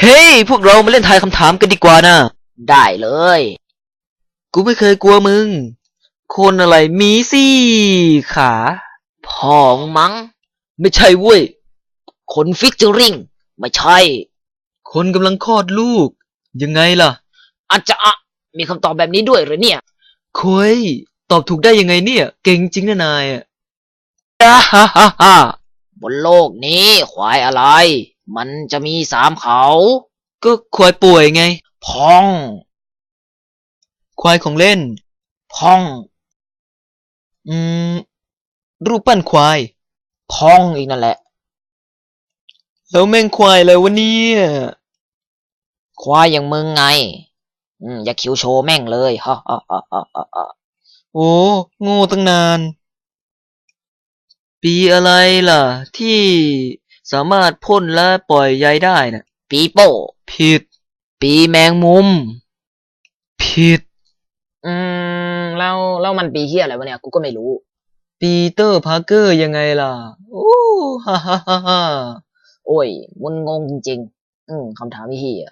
เฮ้ย พวกเรามาเล่นทายคำถามกันดีกว่านะ ได้เลย กูไม่เคยกลัวมึง คนอะไรมีสี่ขาพองมัง้ง ไม่ใช่เว้ย คนฟิกเจอริง ไม่ใช่ คนกำลังคลอดลูก ยังไงล่ะ อาจจะอะมีคำตอบแบบนี้ด้วยเหรือเนี่ย คุย ตอบถูกได้ยังไงเนี่ย เก่งจริงนะนายอะฮ่าฮ่าฮ่าฮ่าบนโลกนี้ควายอะไร มันจะมีสามเขา ก็ควายป่วยไง พอง ควายของเล่น พอง อืม รูปปั้นควาย พองอีกนั่นแหละ แล้วแม่งควายอะไรวะเนี่ยควายอย่างมึงไง อืม อย่าคิวโชว์แม่งเลยฮ่าฮ่าฮ่าฮ่าฮ่าฮ่าโอ้โง่ตั้งนาน ปีอะไรล่ะ ที่ สามารถพ่นและปล่อยใยได้น่ะปีโป้ผิด ปีแมงมุม ผิด อืมแล้วแล้วมันปีเฮียอะไรวะเนี่ยกูก็ไม่รู้ ปีเตอร์พาร์เกอร์ยังไงล่ะโอ้ฮ่าฮ่าฮ่าฮ่าโอ้ยมึนงงจริง ๆ อืมคำถามพี่เฮีย